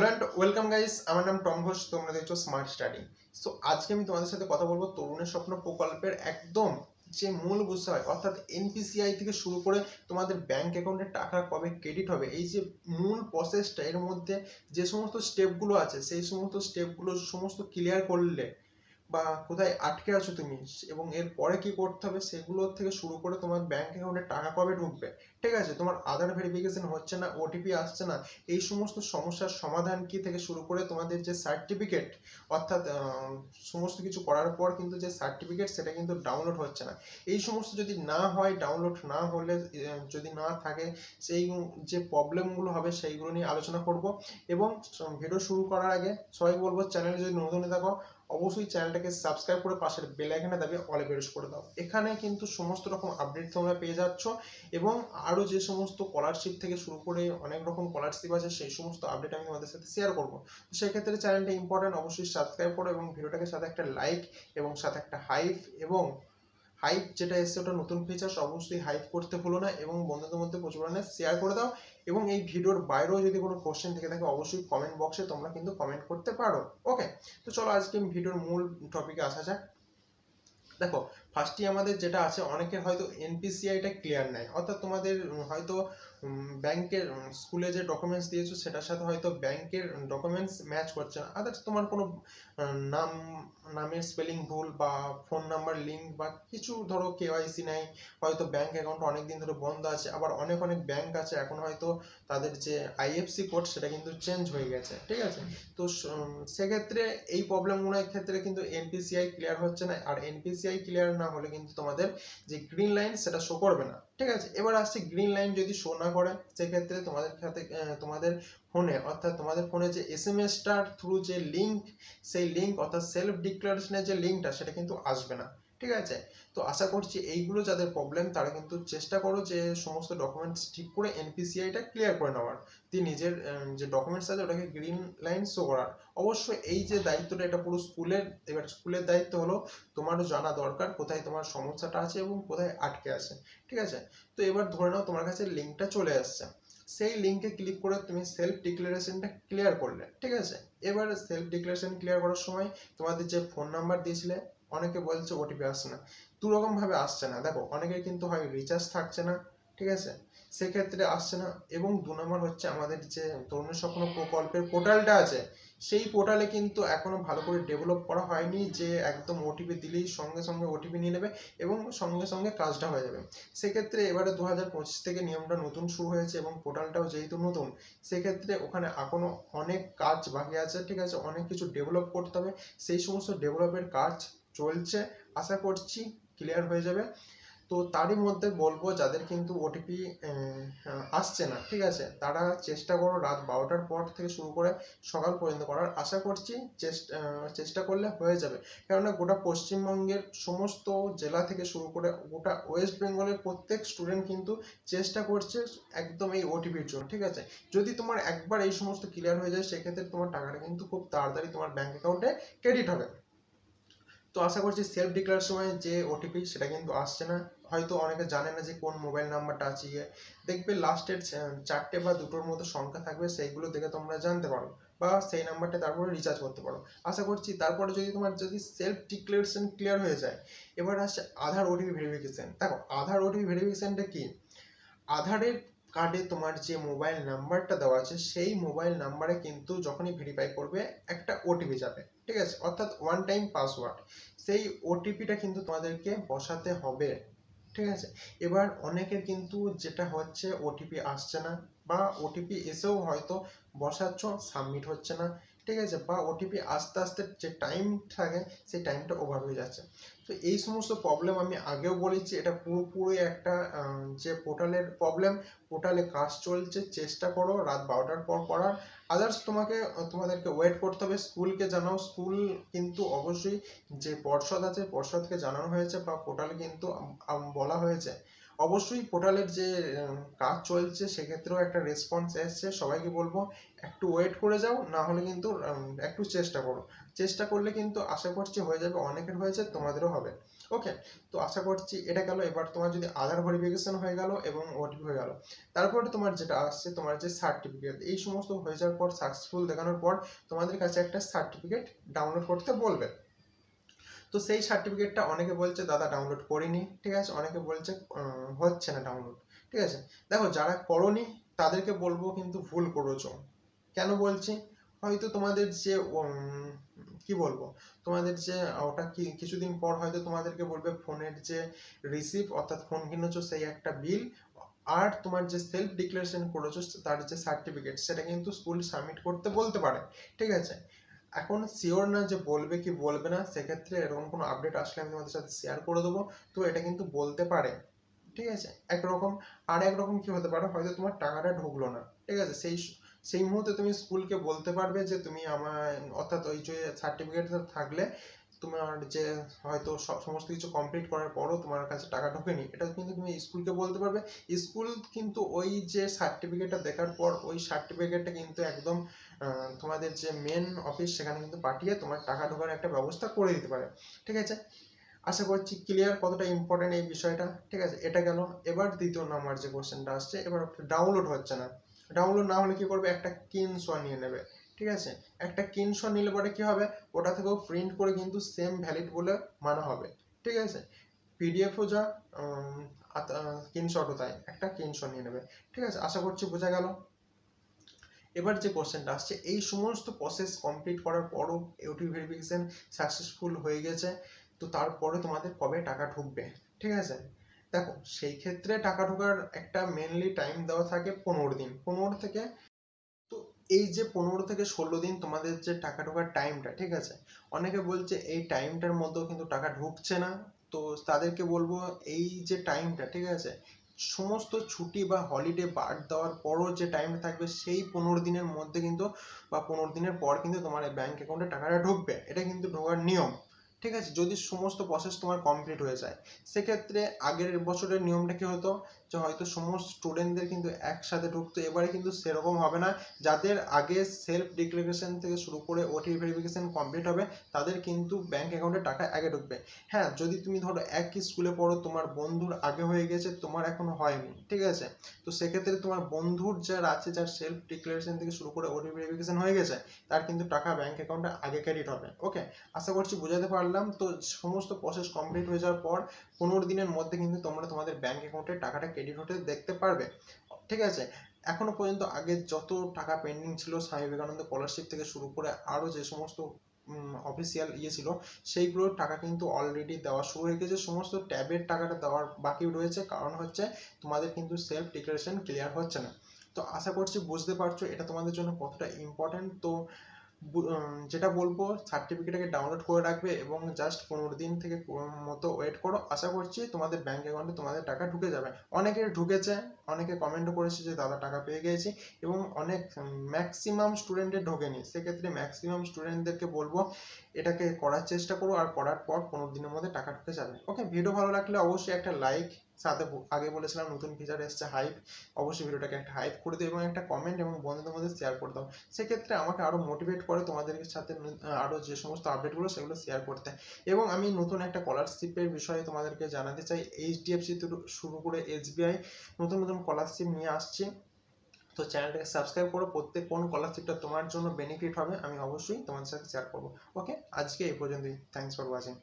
Hello and welcome guys আমার নাম Tom Ghosh, তোমরা দেখছ স্মার্ট স্টাডি সো আজকে আমি তোমাদের সাথে কথা বলব তরুণের স্বপ্ন প্রকল্পের একদম যে মূল বিষয় অর্থাৎ এনপিসিআই থেকে শুরু করে তোমাদের ব্যাংক অ্যাকাউন্টে টাকা কবে ক্রেডিট হবে, এই যে মূল প্রসেসটা এর মধ্যে যে সমস্ত স্টেপগুলো আছে, সেই সমস্ত স্টেপগুলো সমস্ত ক্লিয়ার করলে বা কোথায় আটকে আছো তুমি? এবং এর পরে কি করতে হবে সেগুলো থেকে শুরু করে তোমার ব্যাংক অ্যাকাউন্টে টাকা কবে ঢুকবে? ঠিক আছে? তোমার আধার ভেরিফিকেশন হচ্ছে না ওটিপি আসছে না, এই সমস্ত সমস্যার সমাধান কি থেকে শুরু করে তোমাদের যে সার্টিফিকেট অর্থাৎ সমস্ত কিছু করার পর কিন্তু যে সার্টিফিকেট সেটা কিন্তু ডাউনলোড হচ্ছে না। এই সমস্ত যদি না হয় ডাউনলোড না হলে যদি না থাকে, সেই যে প্রবলেমগুলো হবে সেইগুলো নিয়ে আলোচনা করব। এবং ভিডিও শুরু করার আগে সবাই বলব চ্যানেলে যদি নতুন থাকো অবশ্যই চ্যানেলটাকে সাবস্ক্রাইব করে পাশের বেল আইকনে দাবিয়ে অলে প্রেস করে দাও। এখানে কিন্তু সমস্ত রকম আপডেট তোমরা পেয়ে যাচ্ছ এবং আরও যে সমস্ত স্কলারশিপ থেকে শুরু করে অনেক রকম স্কলারশিপ আছে, সেই সমস্ত আপডেট আমি তোমাদের সাথে শেয়ার করব। তো সেক্ষেত্রে চ্যানেলটা ইম্পর্টেন্ট অবশ্যই সাবস্ক্রাইব করো এবং ভিডিওটাকে সাথে একটা লাইক এবং সাথে একটা হাইপ এবং হাইপ যেটা এসছে ওটা নতুন ফিচার্স অবশ্যই হাইপ করতে ভুলো না এবং বন্ধুদের মধ্যে প্রচুর শেয়ার করে দাও। এবং এই ভিডিওর বাইরেও যদি কোনো কোশ্চেন থেকে থাকে, অবশ্যই কমেন্ট বক্সে তোমরা কিন্তু কমেন্ট করতে পারো। ওকে তো চলো আজকে ভিডিওর মূল টপিকে আসা যাক। দেখো ফার্স্টই আমাদের যেটা আছে, অনেকের হয়তো এনপিসিআইটা ক্লিয়ার নাই। অর্থাৎ তোমাদের হয়তো ব্যাংকের স্কুলে যে ডকুমেন্টস দিয়েছ, সেটার সাথে হয়তো ব্যাংকের ডকুমেন্টস ম্যাচ করছে না। আদার্স তোমার কোনো নাম, নামের স্পেলিং ভুল বা ফোন নাম্বার লিঙ্ক বা কিছু ধরো কেওয়াইসি নাই, হয়তো ব্যাংক অ্যাকাউন্ট অনেক দিন ধরে বন্ধ আছে, আবার অনেক অনেক ব্যাংক আছে, এখন হয়তো তাদের যে আইএফসি কোড সেটা কিন্তু চেঞ্জ হয়ে গেছে। ঠিক আছে? তো সেক্ষেত্রে এই প্রবলেমগুলোর ক্ষেত্রে কিন্তু এনপিসিআই ক্লিয়ার হচ্ছে না, আর এনপিসিআই ক্লিয়ার না হলে কিন্তু তোমাদের যে গ্রিন লাইন সেটা শো করবে না। ঠিক আছে? এবার আসছে গ্রিন লাইন যদি শো না করে, সেক্ষেত্রে তোমাদের সাথে তোমাদের ফোনে অর্থাৎ তোমাদের ফোনে যে এস এম এসটার থ্রু যে লিঙ্ক সেই লিঙ্ক অর্থাৎ সেলফ ডিক্লারেশনের যে লিঙ্কটা সেটা কিন্তু আসবে না। ঠিক আছে? তো আশা করছি এইগুলো যাদের প্রবলেম তারা কিন্তু চেষ্টা করো যে সমস্ত ডকুমেন্টস ঠিক করে এনপিসিআইটা ক্লিয়ার করে নেওয়ার। দিয়ে নিজের যে ডকুমেন্টস আছে ওটাকে গ্রিন লাইন শো করার। অবশ্যই এই যে দায়িত্বটা, এটা পুরো স্কুলের, এবার স্কুলের দায়িত্ব হলো তোমারও জানা দরকার কোথায় তোমার সমস্যাটা আছে এবং কোথায় আটকে আছে। ঠিক আছে? তো এবার ধরে নাও তোমার কাছে লিঙ্কটা চলে আসছে। সেই লিঙ্কে ক্লিক করে তুমি সেলফ ডিক্লারেশনটা ক্লিয়ার করলে। ঠিক আছে? এবার সেলফ ডিক্লারেশন ক্লিয়ার করার সময় তোমাদের যে ফোন নাম্বার দিয়েছিলে অনেকে বলছে ওটিপি আসছে না। দু রকম ভাবে আসছে না। দেখো অনেকের কিন্তু হয় রিচার্জ থাকছে না, ঠিক আছে? সেক্ষেত্রে আসছে না এবং দু নম্বর হচ্ছে আমাদের যে তরুণের স্বপ্ন প্রকল্পের পোর্টালটা আছে, সেই পোর্টালে কিন্তু এখনও ভালো করে ডেভেলপ করা হয়নি যে একদম ওটিপি দিলেই সঙ্গে সঙ্গে ওটিপি নিয়ে নেবে এবং সঙ্গে সঙ্গে কাজটা হয়ে যাবে। সেক্ষেত্রে এবারে দু হাজার পঁচিশ থেকে নিয়মটা নতুন শুরু হয়েছে এবং পোর্টালটাও যেহেতু নতুন, সেক্ষেত্রে ওখানে এখনও অনেক কাজ বাকি আছে, ঠিক আছে? অনেক কিছু ডেভেলপ করতে হবে। সেই সমস্ত ডেভেলপের কাজ চলছে। আশা করছি ক্লিয়ার হয়ে যাবে। তো তারই মধ্যে বলব, যাদের কিন্তু ওটিপি আসছে না, ঠিক আছে, তারা চেষ্টা করো রাত বারোটার পর থেকে শুরু করে সকাল পর্যন্ত করার। আশা করছি চেষ্টা চেষ্টা করলে হয়ে যাবে। কেননা গোটা পশ্চিমবঙ্গের সমস্ত জেলা থেকে শুরু করে গোটা ওয়েস্ট বেঙ্গলের প্রত্যেক স্টুডেন্ট কিন্তু চেষ্টা করছে একদম এই ওটিপির জন্য, ঠিক আছে? যদি তোমার একবার এই সমস্ত ক্লিয়ার হয়ে যায়, সেক্ষেত্রে তোমার টাকাটা কিন্তু খুব তাড়াতাড়ি তোমার ব্যাংক অ্যাকাউন্টে ক্রেডিট হবে। তো আশা করছি সেলফ ডিক্লার সময় যে ওটিপি সেটা কিন্তু আসছে না। হয়তো অনেকে জানে না যে কোন মোবাইল নাম্বারটা আছে ইয়ে দেখবে লাস্টের চারটে বা দুটোর মতো সংখ্যা থাকবে, সেইগুলো দেখে তোমরা জানতে পারো বা সেই নাম্বারটা তারপরে রিচার্জ করতে পারো। আশা করছি তারপরে যদি তোমার যদি সেলফ ডিক্লারেশন ক্লিয়ার হয়ে যায়, এবার আসছে আধার ওটিপি ভেরিফিকেশন দেখো, আধার ওটিপি ভেরিফিকেশনটা কি? আধারের কার্ডে তোমার যে মোবাইল নাম্বারটা দেওয়া আছে, সেই মোবাইল নাম্বারে কিন্তু যখনই ভেরিফাই করবে, একটা ওটিপি যাবে, ঠিক আছে? অর্থাৎ ওয়ান টাইম পাসওয়ার্ড সেই ওটিপিটা কিন্তু তোমাদেরকে বসাতে হবে, ঠিক আছে? এবার অনেকের কিন্তু যেটা হচ্ছে ওটিপি আসছে না, বা ওটিপি এসেও হয়তো বসাচ্ছ সাবমিট হচ্ছে না, ঠিক আছে? বা ওটিপি আস্তে আস্তে যে টাইম থাকে, সেই টাইমটা ওভার হয়ে যাচ্ছে। তো এই সমস্ত প্রবলেম আমি আগেও বলেছি, এটা পুরোপুরি একটা যে পোর্টালের প্রবলেম পোর্টালে কাজ চলছে, চেষ্টা করো, রাত বারোটার পর করার আদার্স তোমাকে, তোমাদেরকে ওয়েট করতে হবে স্কুলকে জানাও। স্কুল কিন্তু অবশ্যই যে পর্ষদ আছে, পর্ষদকে জানানো হয়েছে বা পোর্টালে কিন্তু বলা হয়েছে। অবশ্যই পোর্টালের যে কাজ চলছে, সেক্ষেত্রেও একটা রেসপন্স এসছে। সবাইকে বলব, একটু ওয়েট করে যাও, না হলে কিন্তু একটু চেষ্টা করো। চেষ্টা করলে কিন্তু আশা করছি হয়ে যাবে, অনেকের হয়েছে, তোমাদেরও হবে। ওকে তো আশা করছি এটা গেল। এবার তোমার যদি আধার ভেরিফিকেশন হয়ে গেল এবং ওটিপি হয়ে গেল, তারপরে তোমার যেটা আসছে, তোমার যে সার্টিফিকেট এই সমস্ত হয়ে যাওয়ার পর সাকসেসফুল দেখানোর পর, তোমাদের কাছে একটা সার্টিফিকেট ডাউনলোড করতে বলবে। তো সেই সার্টিফিকেটটা অনেকে বলছে, দাদা ডাউনলোড করিনি। ঠিক আছে? অনেকে বলছে হচ্ছে না ডাউনলোড ঠিক আছে? দেখো, যারা করনি, তাদেরকে বলব কিন্তু ভুল করেছ। কেন বলছি? হয়তো তোমাদের যে কি বলব? তোমাদের যে, ওটা কি, কিছুদিন পর হয়তো তোমাদেরকে বলবে ফোনের যে রিসিভ অর্থাৎ ফোন কিনেছো, সেই একটা বিল আর তোমার যে সেলফ ডিক্লারেশন করেছ, তার যে সার্টিফিকেট সেটা কিন্তু স্কুল সাবমিট করতে বলতে পারে। ঠিক আছে? এখন শিওর না যে বলবে কি বলবে না, সেক্ষেত্রে এরকম কোনো আপডেট আসলে আমি তোমাদের সাথে শেয়ার করে দেবো। তো এটা কিন্তু বলতে পারে, ঠিক আছে? একরকম, আর একরকম কি হতে পারে? হয়তো তোমার টাকাটা ঢুকলো না, ঠিক আছে? সেই সেই মুহূর্তে তুমি স্কুলকে বলতে পারবে যে তুমি আমার, অর্থাৎ ওই যে সার্টিফিকেটটা থাকলে তোমার যে হয়তো সমস্ত কিছু কমপ্লিট করার পরও তোমার কাছে টাকা ঢোকেনি, এটা কিন্তু তুমি স্কুলকে বলতে পারবে। স্কুল কিন্তু ওই যে সার্টিফিকেটটা দেখার পর ওই সার্টিফিকেটটা কিন্তু একদম তোমাদের যে মেন অফিস সেখানে কিন্তু পাঠিয়ে তোমার টাকা ঢোকার একটা ব্যবস্থা করে দিতে পারে, ঠিক আছে? আশা করছি ক্লিয়ার কতটা ইম্পর্টেন্ট এই বিষয়টা, ঠিক আছে? এটা গেল। এবার দ্বিতীয় নাম্বার যে কোশ্চেনটা আসছে, এবার ডাউনলোড হচ্ছে না। ডাউনলোড না হলে কি করবে? একটা কিনশো নিয়ে নেবে, ঠিক আছে? একটা কিনশো নিলে পরে কি হবে? ওটা থেকেও প্রিন্ট করে কিন্তু সেম ভ্যালিড বলে মানা হবে, ঠিক আছে? পিডিএফও যা স্ক্রিনশটও তাই। একটা স্ক্রিনশট নিয়ে নেবে, ঠিক আছে? আশা করছি বোঝা গেল। এবার যে কোশ্চেনটা আসছে, এই সমস্ত প্রসেস কমপ্লিট করার পরও ইউটিউব ভেরিফিকেশন সাকসেসফুল হয়ে গেছে। তো তারপরে তোমাদের কবে টাকা ঢুকবে? ঠিক আছে? দেখো, সেই ক্ষেত্রে টাকা ঢোকার একটা মেনলি টাইম দেওয়া থাকে পনেরো দিন। পনেরো থেকে, তো এই যে পনেরো থেকে ষোলো দিন তোমাদের যে টাকা ঢোকার টাইমটা ঠিক আছে? অনেকে বলছে এই টাইমটার মধ্যেও কিন্তু টাকা ঢুকছে না। তো তাদেরকে বলব এই যে টাইমটা ঠিক আছে? সমস্ত ছুটি বা হলিডে বাদ দেওয়ার পরও যে টাইম থাকবে, সেই পনেরো দিনের মধ্যে কিন্তু বা পনেরো দিনের পর কিন্তু তোমার ব্যাংক অ্যাকাউন্টে টাকাটা ঢুকবে। এটা কিন্তু ঢোকার নিয়ম। ঠিক আছে? যদি সমস্ত প্রসেস তোমার কমপ্লিট হয়ে যায়, সেক্ষেত্রে আগের বছরের নিয়মটা কি হতো? যে হয়তো সমস্ত স্টুডেন্টদের কিন্তু একসাথে ঢুকতো, এবারে কিন্তু সেরকম হবে না। যাদের আগে সেলফ ডিক্লারেশন থেকে শুরু করে ওটিপি ভেরিফিকেশন কমপ্লিট হবে, তাদের কিন্তু ব্যাংক অ্যাকাউন্টে টাকা আগে ঢুকবে। হ্যাঁ যদি তুমি ধরো একই স্কুলে পড়ো, তোমার বন্ধুর আগে হয়ে গেছে, তোমার এখনও হয়নি, ঠিক আছে? তো সেক্ষেত্রে তোমার বন্ধুর যার আছে, যার সেলফ ডিক্লারেশন থেকে শুরু করে ওটিপি ভেরিফিকেশন হয়ে গেছে, তার কিন্তু টাকা ব্যাংক অ্যাকাউন্টে আগে ক্রেডিট হবে ওকে আশা করছি বোঝাতে পারলাম। তো সমস্ত প্রসেস কমপ্লিট হয়ে যাওয়ার পর, পনেরো দিনের মধ্যে কিন্তু তোমরা তোমাদের ব্যাংক অ্যাকাউন্টে টাকাটা ক্রেডিট হতে দেখতে পারবে। ঠিক আছে? এখনও পর্যন্ত আগে যত টাকা পেন্ডিং ছিল, স্বামী বিবেকানন্দ স্কলারশিপ থেকে শুরু করে আরও যে সমস্ত অফিসিয়াল ইয়ে ছিল সেইগুলোর টাকা কিন্তু অলরেডি দেওয়া শুরু হয়ে গেছে। সমস্ত ট্যাবের টাকাটা দেওয়ার বাকি রয়েছে। কারণ হচ্ছে, তোমাদের কিন্তু সেলফ ডিক্লারেশন ক্লিয়ার হচ্ছে না। তো আশা করছি বুঝতে পারছ, এটা তোমাদের জন্য কতটা ইম্পর্টেন্ট তো যেটা বলব সার্টিফিকেটটাকে ডাউনলোড করে রাখবে এবং জাস্ট পনেরো দিন থেকে মতো ওয়েট করো। আশা করছি তোমাদের ব্যাঙ্ক অ্যাকাউন্টে তোমাদের টাকা ঢুকে যাবে। অনেকের ঢুকেছে, অনেকে কমেন্টও করেছে যে, দাদা, টাকা পেয়ে গেছি। এবং অনেক ম্যাক্সিমাম স্টুডেন্টের ঢোকেনি। সেক্ষেত্রে ম্যাক্সিমাম স্টুডেন্টদেরকে বলব, এটাকে করার চেষ্টা করো। আর করার পর পনেরো দিনের মধ্যে টাকা ঢুকে যাবে। ওকে ভিডিও ভালো লাগলে অবশ্যই একটা লাইক সাথে আগে বলেছিলাম নতুন ফিচার এসছে হাইপ অবশ্যই ভিডিওটাকে একটা হাইপ করে দিও এবং একটা কমেন্ট এবং বন্ধুদের মধ্যে শেয়ার করে দাও। সেক্ষেত্রে আমাকে আরও মোটিভেট করে তোমাদের সাথে আরও যে সমস্ত আপডেটগুলো সেগুলো শেয়ার করতে। এবং আমি নতুন একটা স্কলারশিপের বিষয়ে তোমাদেরকে জানাতে চাই। এইচডিএফসি শুরু করে এসবিআই নতুন নতুন স্কলারশিপ নিয়ে আসছি। তো চ্যানেলটাকে সাবস্ক্রাইব করো, প্রত্যেক কোন স্কলারশিপটা তোমার জন্য বেনিফিট হবে, আমি অবশ্যই তোমাদের সাথে শেয়ার করব। ওকে আজকে এই পর্যন্তই। Thanks for watching